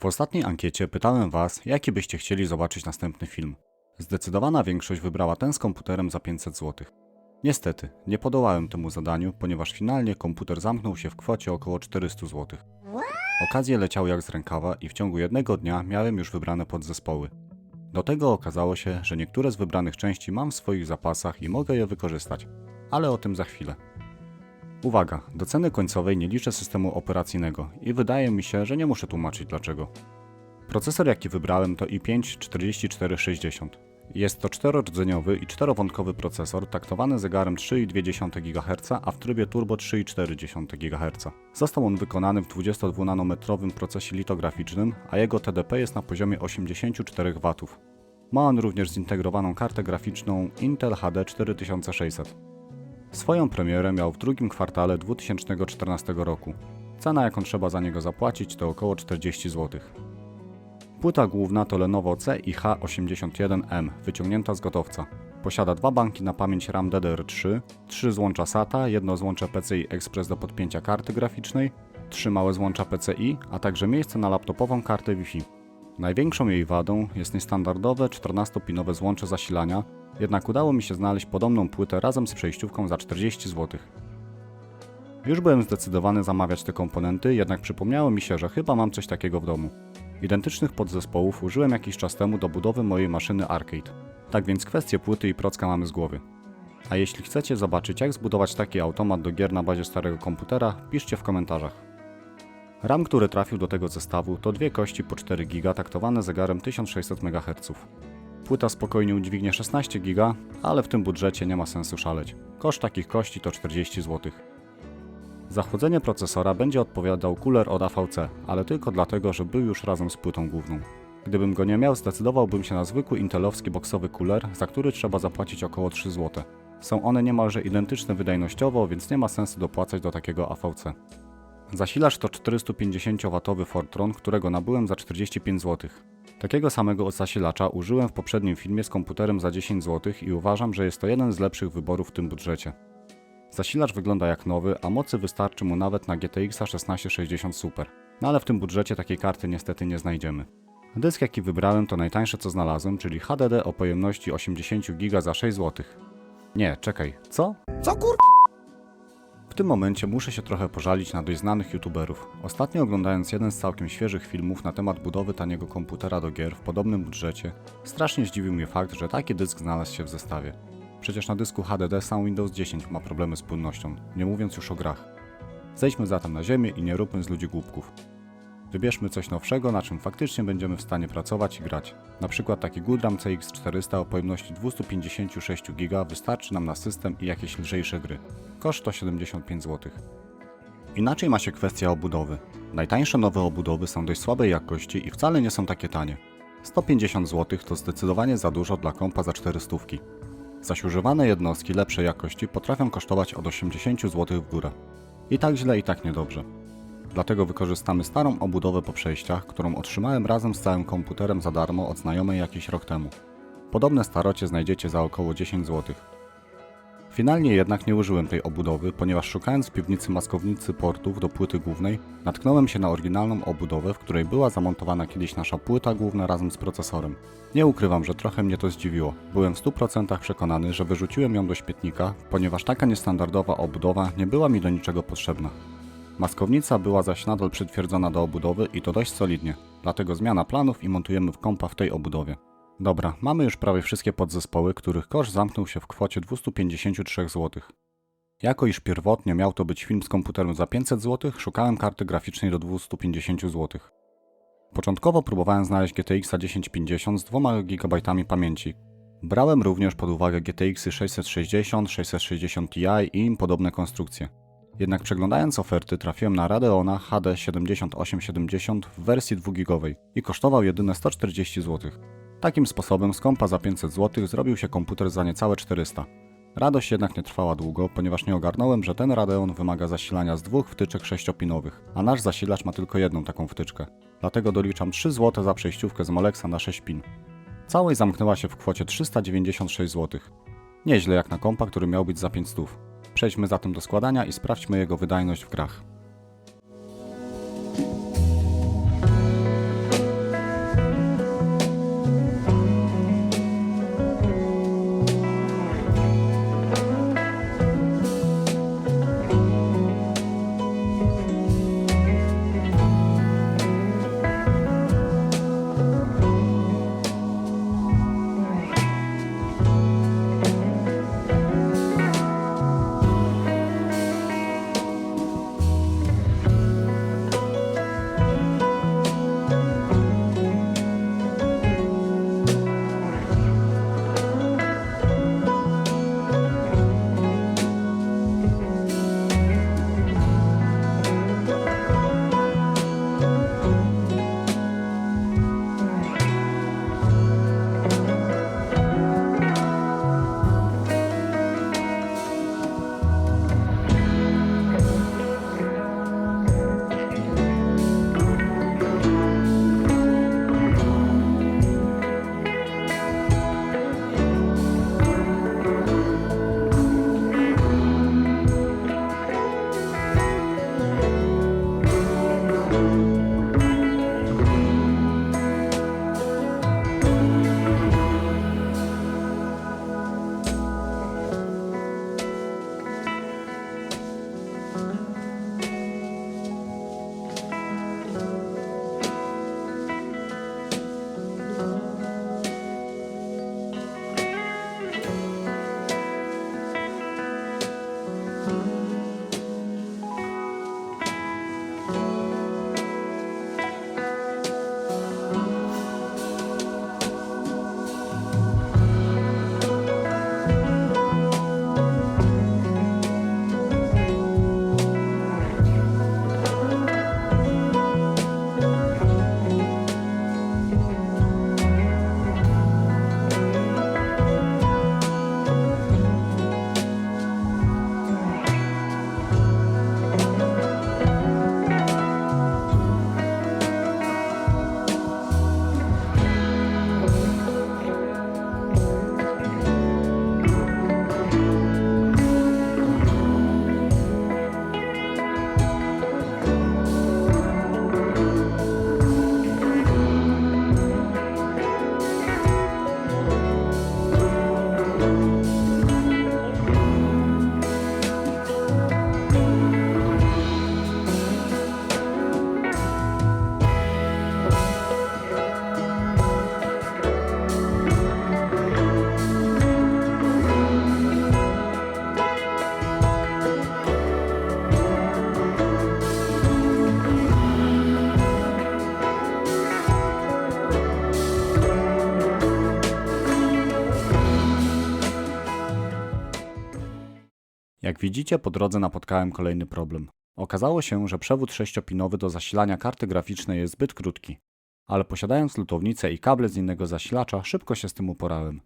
W ostatniej ankiecie pytałem Was, jaki byście chcieli zobaczyć następny film. Zdecydowana większość wybrała ten z komputerem za 500 zł. Niestety, nie podołałem temu zadaniu, ponieważ finalnie komputer zamknął się w kwocie około 400 zł. Okazje leciały jak z rękawa i w ciągu jednego dnia miałem już wybrane podzespoły. Do tego okazało się, że niektóre z wybranych części mam w swoich zapasach i mogę je wykorzystać, ale o tym za chwilę. Uwaga, do ceny końcowej nie liczę systemu operacyjnego i wydaje mi się, że nie muszę tłumaczyć dlaczego. Procesor jaki wybrałem to i5 4460. Jest to czterorodzeniowy i czterowątkowy procesor taktowany zegarem 3,2 GHz, a w trybie turbo 3,4 GHz. Został on wykonany w 22-nanometrowym procesie litograficznym, a jego TDP jest na poziomie 84 W. Ma on również zintegrowaną kartę graficzną Intel HD 4600. Swoją premierę miał w drugim kwartale 2014 roku. Cena jaką trzeba za niego zapłacić to około 40 zł. Płyta główna to Lenovo CIH81M, wyciągnięta z gotowca. Posiada dwa banki na pamięć RAM DDR3, trzy złącza SATA, jedno złącze PCI Express do podpięcia karty graficznej, trzy małe złącza PCI, a także miejsce na laptopową kartę Wi-Fi. Największą jej wadą jest niestandardowe 14-pinowe złącze zasilania, jednak udało mi się znaleźć podobną płytę razem z przejściówką za 40 zł. Już byłem zdecydowany zamawiać te komponenty, jednak przypomniało mi się, że chyba mam coś takiego w domu. Identycznych podzespołów użyłem jakiś czas temu do budowy mojej maszyny arcade. Tak więc kwestię płyty i procka mamy z głowy. A jeśli chcecie zobaczyć jak zbudować taki automat do gier na bazie starego komputera, piszcie w komentarzach. RAM, który trafił do tego zestawu to dwie kości po 4 GB taktowane zegarem 1600 MHz. Płyta spokojnie udźwignie 16 GB, ale w tym budżecie nie ma sensu szaleć. Koszt takich kości to 40 zł. Za chłodzenie procesora będzie odpowiadał cooler od AVC, ale tylko dlatego, że był już razem z płytą główną. Gdybym go nie miał, zdecydowałbym się na zwykły intelowski boksowy cooler, za który trzeba zapłacić około 3 zł. Są one niemalże identyczne wydajnościowo, więc nie ma sensu dopłacać do takiego AVC. Zasilacz to 450W Fortron, którego nabyłem za 45 zł. Takiego samego zasilacza użyłem w poprzednim filmie z komputerem za 10 zł i uważam, że jest to jeden z lepszych wyborów w tym budżecie. Zasilacz wygląda jak nowy, a mocy wystarczy mu nawet na GTX 1660 Super. No ale w tym budżecie takiej karty niestety nie znajdziemy. Dysk jaki wybrałem to najtańsze co znalazłem, czyli HDD o pojemności 80 GB za 6 zł. Nie, czekaj, co? Co kur... Tym momencie muszę się trochę pożalić na dość znanych youtuberów. Ostatnio oglądając jeden z całkiem świeżych filmów na temat budowy taniego komputera do gier w podobnym budżecie, strasznie zdziwił mnie fakt, że taki dysk znalazł się w zestawie. Przecież na dysku HDD sam Windows 10 ma problemy z płynnością, nie mówiąc już o grach. Zejdźmy zatem na ziemię i nie róbmy z ludzi głupków. Wybierzmy coś nowszego, na czym faktycznie będziemy w stanie pracować i grać. Na przykład taki Goodram CX400 o pojemności 256 GB wystarczy nam na system i jakieś lżejsze gry. Koszt to 75 zł. Inaczej ma się kwestia obudowy. Najtańsze nowe obudowy są dość słabej jakości i wcale nie są takie tanie. 150 zł to zdecydowanie za dużo dla kompa za 400. Zaś używane jednostki lepszej jakości potrafią kosztować od 80 zł w górę. I tak źle, i tak niedobrze. Dlatego wykorzystamy starą obudowę po przejściach, którą otrzymałem razem z całym komputerem za darmo od znajomej jakiś rok temu. Podobne starocie znajdziecie za około 10 zł. Finalnie jednak nie użyłem tej obudowy, ponieważ szukając w piwnicy maskownicy portów do płyty głównej, natknąłem się na oryginalną obudowę, w której była zamontowana kiedyś nasza płyta główna razem z procesorem. Nie ukrywam, że trochę mnie to zdziwiło. Byłem w 100% przekonany, że wyrzuciłem ją do śmietnika, ponieważ taka niestandardowa obudowa nie była mi do niczego potrzebna. Maskownica była zaś nadal przytwierdzona do obudowy i to dość solidnie, dlatego zmiana planów i montujemy w kompa w tej obudowie. Dobra, mamy już prawie wszystkie podzespoły, których koszt zamknął się w kwocie 253 zł. Jako iż pierwotnie miał to być film z komputerem za 500 zł, szukałem karty graficznej do 250 zł. Początkowo próbowałem znaleźć GTX 1050 z 2 GB pamięci. Brałem również pod uwagę GTX 660, 660 Ti i im podobne konstrukcje. Jednak przeglądając oferty trafiłem na Radeona HD 7870 w wersji 2 GB i kosztował jedyne 140 zł. Takim sposobem z kompa za 500 zł zrobił się komputer za niecałe 400. Radość jednak nie trwała długo, ponieważ nie ogarnąłem, że ten Radeon wymaga zasilania z dwóch wtyczek sześciopinowych, a nasz zasilacz ma tylko jedną taką wtyczkę. Dlatego doliczam 3 zł za przejściówkę z Molexa na 6 pin. Całość zamknęła się w kwocie 396 zł. Nieźle jak na kompa, który miał być za 500. Przejdźmy zatem do składania i sprawdźmy jego wydajność w grach. Jak widzicie, po drodze napotkałem kolejny problem. Okazało się, że przewód sześciopinowy do zasilania karty graficznej jest zbyt krótki. Ale posiadając lutownicę i kable z innego zasilacza, szybko się z tym uporałem.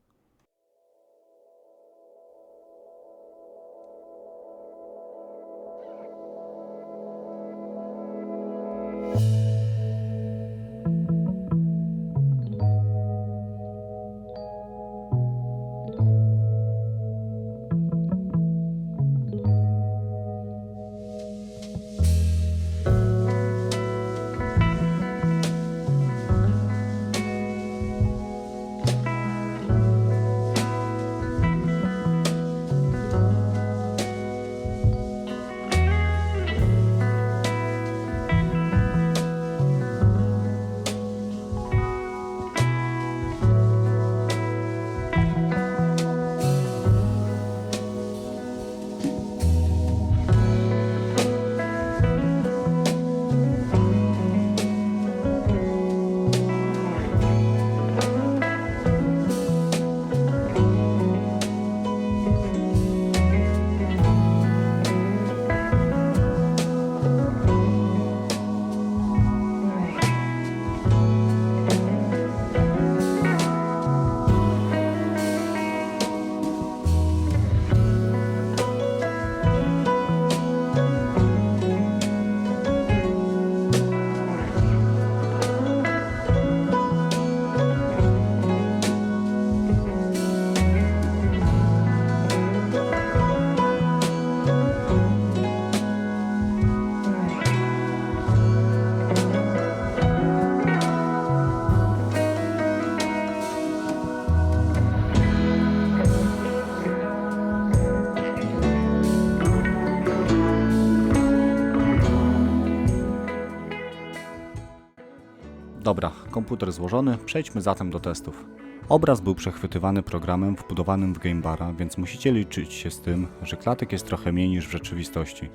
Komputer złożony, przejdźmy zatem do testów. Obraz był przechwytywany programem wbudowanym w Gamebara, więc musicie liczyć się z tym, że klatek jest trochę mniej niż w rzeczywistości.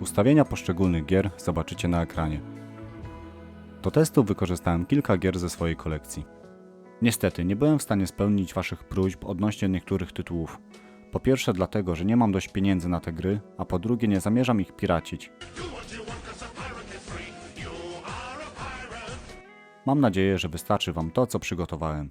Ustawienia poszczególnych gier zobaczycie na ekranie. Do testów wykorzystałem kilka gier ze swojej kolekcji. Niestety, nie byłem w stanie spełnić Waszych próśb odnośnie niektórych tytułów. Po pierwsze dlatego, że nie mam dość pieniędzy na te gry, a po drugie nie zamierzam ich piracić. Mam nadzieję, że wystarczy Wam to, co przygotowałem.